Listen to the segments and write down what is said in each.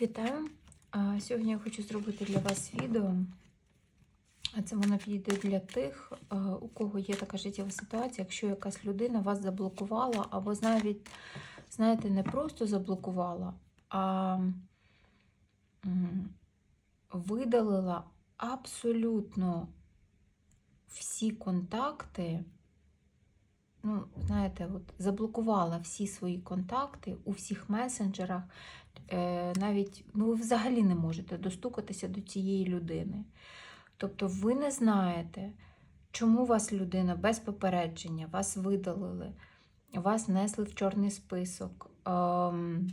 Вітаю! Сьогодні я хочу зробити для вас відео. Це воно підійде для тих, у кого є така життєва ситуація, якщо якась людина вас заблокувала, або навіть, знаєте, не просто заблокувала, а видалила абсолютно всі контакти. Ну, знаєте, от заблокувала всі свої контакти у всіх месенджерах, е, навіть ну, ви взагалі не можете достукатися до цієї людини. Тобто ви не знаєте, чому вас людина без попередження, вас видалили, вас несли в чорний список. Ем,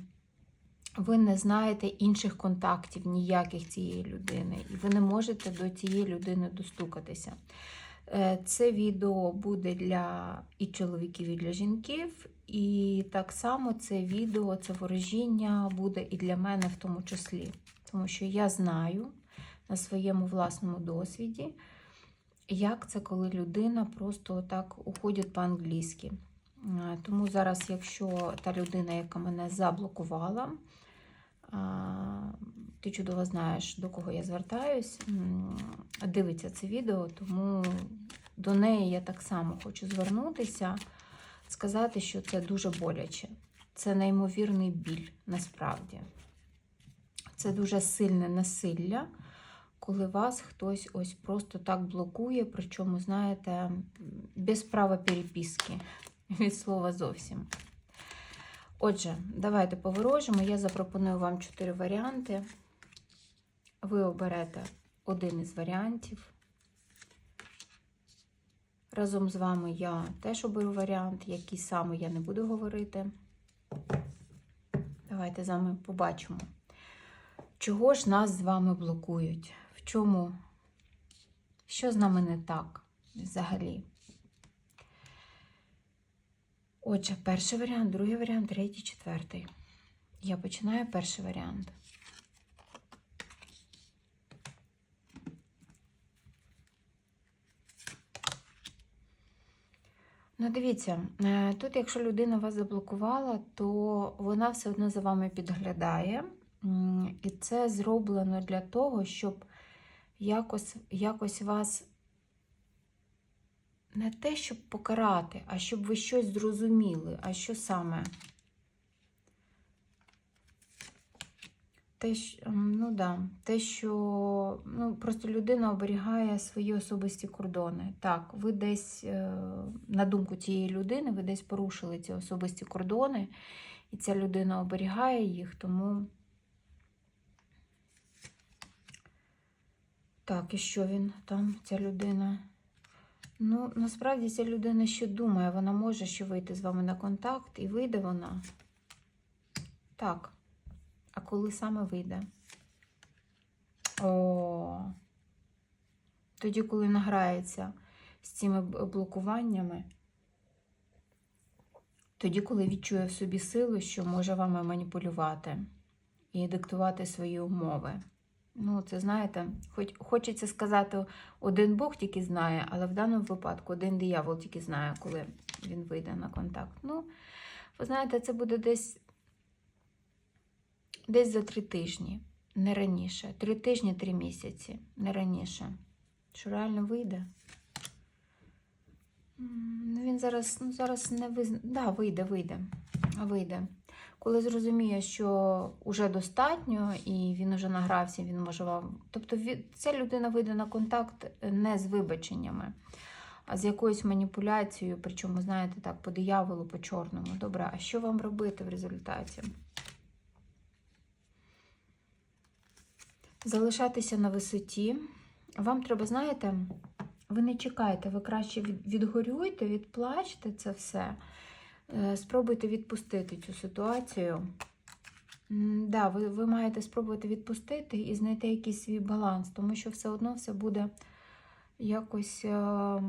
ви не знаєте інших контактів ніяких цієї людини, і ви не можете до цієї людини достукатися. Е, Це відео буде для і чоловіків, і для жінків. І так само це відео, це ворожіння буде і для мене в тому числі. Тому що я знаю на своєму власному досвіді, як це, коли людина просто так уходить по-англійськи. Е, Тому зараз, якщо та людина, яка мене заблокувала, а, ти чудово знаєш, до кого я звертаюсь, дивиться це відео, тому до неї я так само хочу звернутися, сказати, що це дуже боляче. Це неймовірний біль насправді. Це дуже сильне насилля, коли вас хтось ось просто так блокує, причому, знаєте, без права переписки, від слова зовсім. Отже, давайте поворожимо. Я запропоную вам чотири варіанти. Ви оберете один із варіантів. Разом з вами я теж оберу варіант, який саме я не буду говорити. Давайте з вами побачимо, чого ж нас з вами блокують, в чому, що з нами не так взагалі. Отже, перший варіант, другий варіант, третій, четвертий. Я починаю перший варіант. Ну, дивіться, е, тут, якщо людина вас заблокувала, то вона все одно за вами підглядає. І це зроблено для того, щоб якось, якось вас не те, щоб покарати, а щоб ви щось зрозуміли. А що саме? Те, що, ну да, те, що ну, просто людина оберігає свої особисті кордони. Так, ви десь, е, на думку цієї людини, ви десь порушили ці особисті кордони, і ця людина оберігає їх, тому. Так, і що він там, ця людина? Ну, насправді ця людина ще думає, вона може ще вийти з вами на контакт, і вийде вона. Так. А коли саме вийде? О, тоді, коли награється з цими блокуваннями, тоді, коли відчує в собі силу, що може вами маніпулювати і диктувати свої умови. Ну, це знаєте, хоч хочеться сказати, один Бог тільки знає, але в даному випадку один диявол тільки знає, коли він вийде на контакт. Ну, ви знаєте, це буде десь десь за три тижні, не раніше. Три тижні, три місяці, не раніше. Що реально вийде? Ну, він зараз, ну, зараз не визна... Да, вийде, вийде. Вийде. Коли зрозуміє, що вже достатньо, і він вже награвся, він може вам. Тобто ця людина вийде на контакт не з вибаченнями, а з якоюсь маніпуляцією, причому, знаєте, так, по дияволу, по чорному. Добре, а що вам робити в результаті? Залишатися на висоті. Вам треба, знаєте, ви не чекайте, ви краще відгорюйте, відплачте це все. Е, Спробуйте відпустити цю ситуацію. Да, ви, ви маєте спробувати відпустити і знайти якийсь свій баланс, тому що все одно все буде якось. е,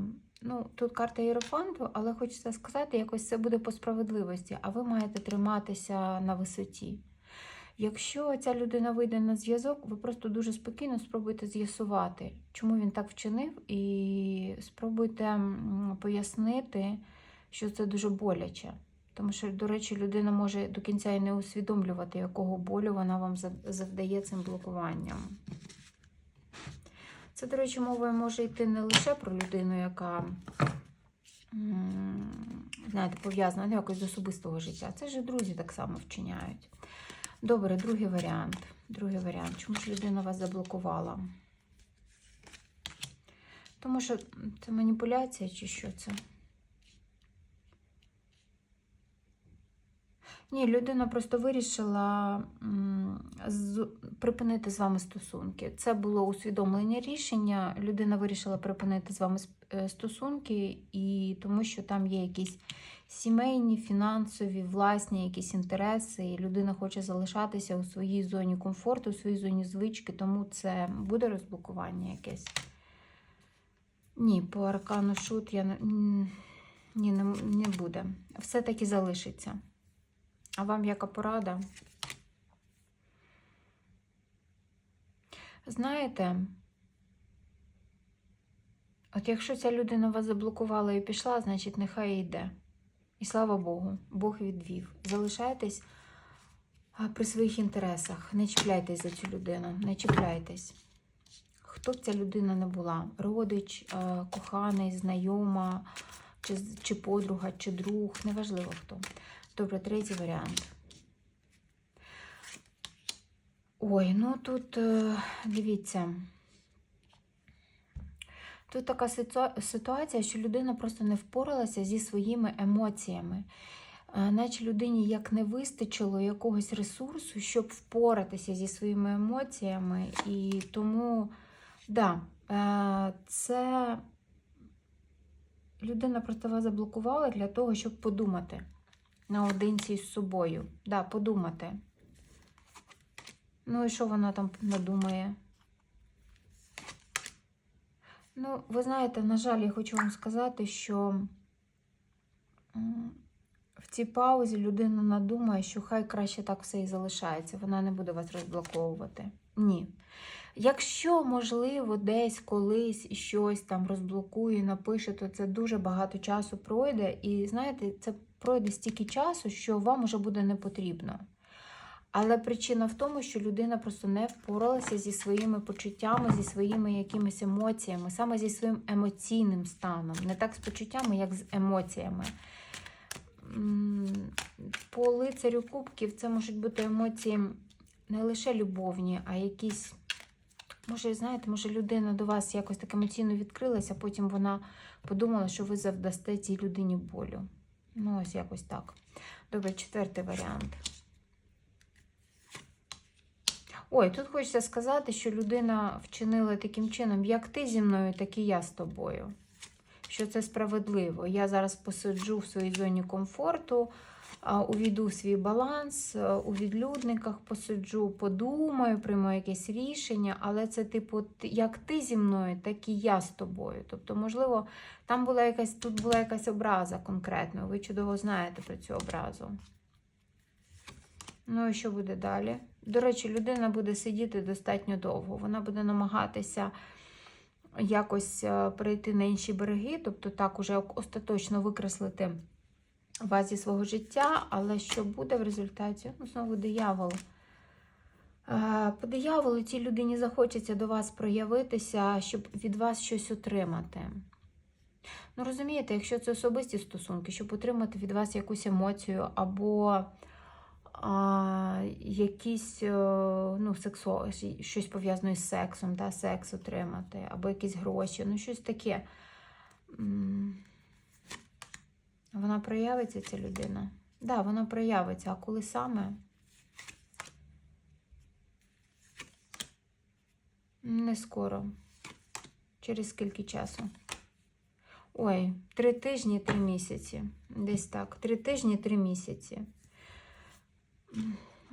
Ну, тут карта Єрофанту, але хочеться сказати, якось це буде по справедливості, а ви маєте триматися на висоті. Якщо ця людина вийде на зв'язок, ви просто дуже спокійно спробуйте з'ясувати, чому він так вчинив, і спробуйте пояснити, що це дуже боляче. Тому що, до речі, людина може до кінця і не усвідомлювати, якого болю вона вам завдає цим блокуванням. Це, до речі, мова може йти не лише про людину, яка, знаєте, пов'язана ну, якось з особистого життя. Це ж друзі так само вчиняють. Добре, другий варіант. Другий варіант. Чому ж людина вас заблокувала? Тому що це маніпуляція чи що це? Ні, людина просто вирішила припинити з вами стосунки. Це було усвідомлення рішення. Людина вирішила припинити з вами е, стосунки, і тому що там є якісь сімейні, фінансові, власні якісь інтереси, і людина хоче залишатися у своїй зоні комфорту, у своїй зоні звички, тому це буде розблокування якесь. Ні, по аркану шут я ні, не, не буде. Все-таки залишиться. А вам яка порада? Знаєте, от якщо ця людина вас заблокувала і пішла, значить нехай йде. І слава Богу, Бог відвів. Залишайтесь при своїх інтересах. Не чіпляйтесь за цю людину, не чіпляйтесь. Хто б ця людина не була? Родич, коханий, знайома, чи, чи подруга, чи друг, неважливо хто. Добре, третій варіант. Ой, ну тут е, дивіться. Тут така ситуація, що людина просто не впоралася зі своїми емоціями. Е, Наче людині як не вистачило якогось ресурсу, щоб впоратися зі своїми емоціями. І тому, да, е, це людина просто вас заблокувала для того, щоб подумати наодинці з собою. Да, подумати. Ну і що вона там надумає? Ну, ви знаєте, на жаль, я хочу вам сказати, що в цій паузі людина надумає, що хай краще так все і залишається. Вона не буде вас розблоковувати. Ні. Якщо, можливо, десь колись щось там розблокує, напише, то це дуже багато часу пройде. І знаєте, це пройде стільки часу, що вам уже буде не потрібно. Але причина в тому, що людина просто не впоралася зі своїми почуттями, зі своїми якимись емоціями, саме зі своїм емоційним станом. Не так з почуттями, як з емоціями. По лицарю кубків це можуть бути емоції не лише любовні, а якісь. Може, знаєте, може людина до вас якось так емоційно відкрилася, а потім вона подумала, що ви завдасте цій людині болю. Ну, ось якось так. Добре, четвертий варіант. Ой, тут хочеться сказати, що людина вчинила таким чином, як ти зі мною, так і я з тобою. Що це справедливо. Я зараз посиджу в своїй зоні комфорту, увійду в свій баланс, у відлюдниках посиджу, подумаю, прийму якесь рішення, але це, типу, як ти зі мною, так і я з тобою. Тобто, можливо, там була якась, тут була якась образа конкретно. Ви чудово знаєте про цю образу. Ну і що буде далі? До речі, людина буде сидіти достатньо довго. Вона буде намагатися якось е, перейти на інші береги, тобто так уже остаточно викреслити вас зі свого життя, але що буде в результаті? Ну, знову диявол. Е, По дияволу цій людині захочеться до вас проявитися, щоб від вас щось отримати. Ну, розумієте, якщо це особисті стосунки, щоб отримати від вас якусь емоцію або а, якісь е, ну, сексо, щось пов'язане з сексом, да, секс отримати, або якісь гроші, ну щось таке. Вона проявиться, ця людина? Так, да, вона проявиться, а коли саме? Не скоро. Через скільки часу? Ой, три тижні, три місяці. Десь так. Три тижні, три місяці.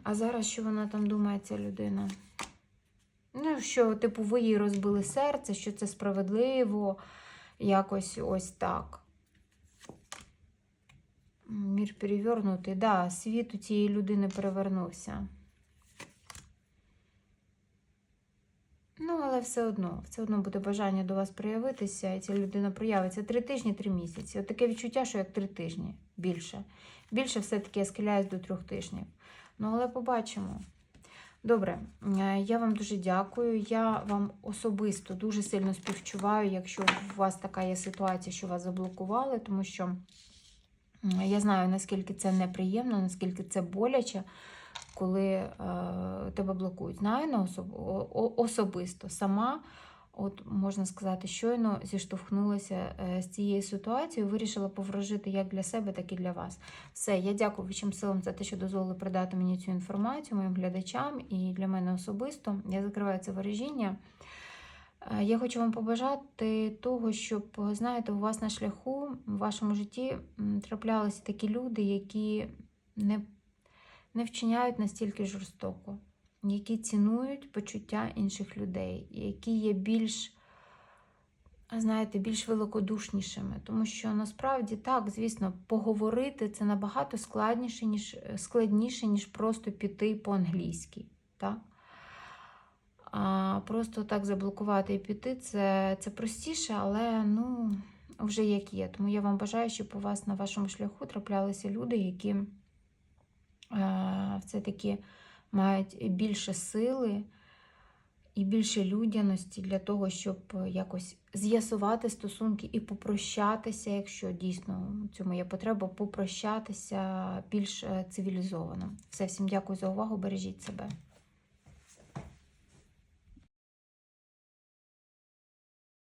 А зараз що вона там думає, ця людина? Ну, що, типу, ви їй розбили серце, що це справедливо, якось ось так. Мір перевернутий. Да, світ у цієї людини перевернувся. Ну, але все одно, все одно буде бажання до вас проявитися, і ця людина проявиться три тижні, три місяці. От таке відчуття, що як три тижні більше. Більше все-таки я схиляюсь до трьох тижнів. Ну, але побачимо. Добре, е, я вам дуже дякую. Я вам особисто дуже сильно співчуваю, якщо у вас така є ситуація, що вас заблокували, тому що я знаю, наскільки це неприємно, наскільки це боляче, коли е, тебе блокують. Знаю особисто сама. От можна сказати, щойно зіштовхнулася е, з цією ситуацією, вирішила поворожити як для себе, так і для вас. Все, я дякую вищим силам за те, що дозволили передати мені цю інформацію моїм глядачам і для мене особисто. Я закриваю це ворожіння. Е, Я хочу вам побажати того, щоб, знаєте, у вас на шляху, в вашому житті траплялися такі люди, які не, не вчиняють настільки жорстоко, які цінують почуття інших людей, які є більш знаєте, більш великодушнішими. Тому що насправді так, звісно, поговорити це набагато складніше, ніж, складніше, ніж просто піти по-англійськи. Так? А просто так заблокувати і піти це, це простіше, але ну, вже як є. Тому я вам бажаю, щоб у вас на вашому шляху траплялися люди, які все-таки мають більше сили і більше людяності для того, щоб якось з'ясувати стосунки і попрощатися, якщо дійсно в цьому є потреба, попрощатися більш е, цивілізовано. Все, всім дякую за увагу, бережіть себе.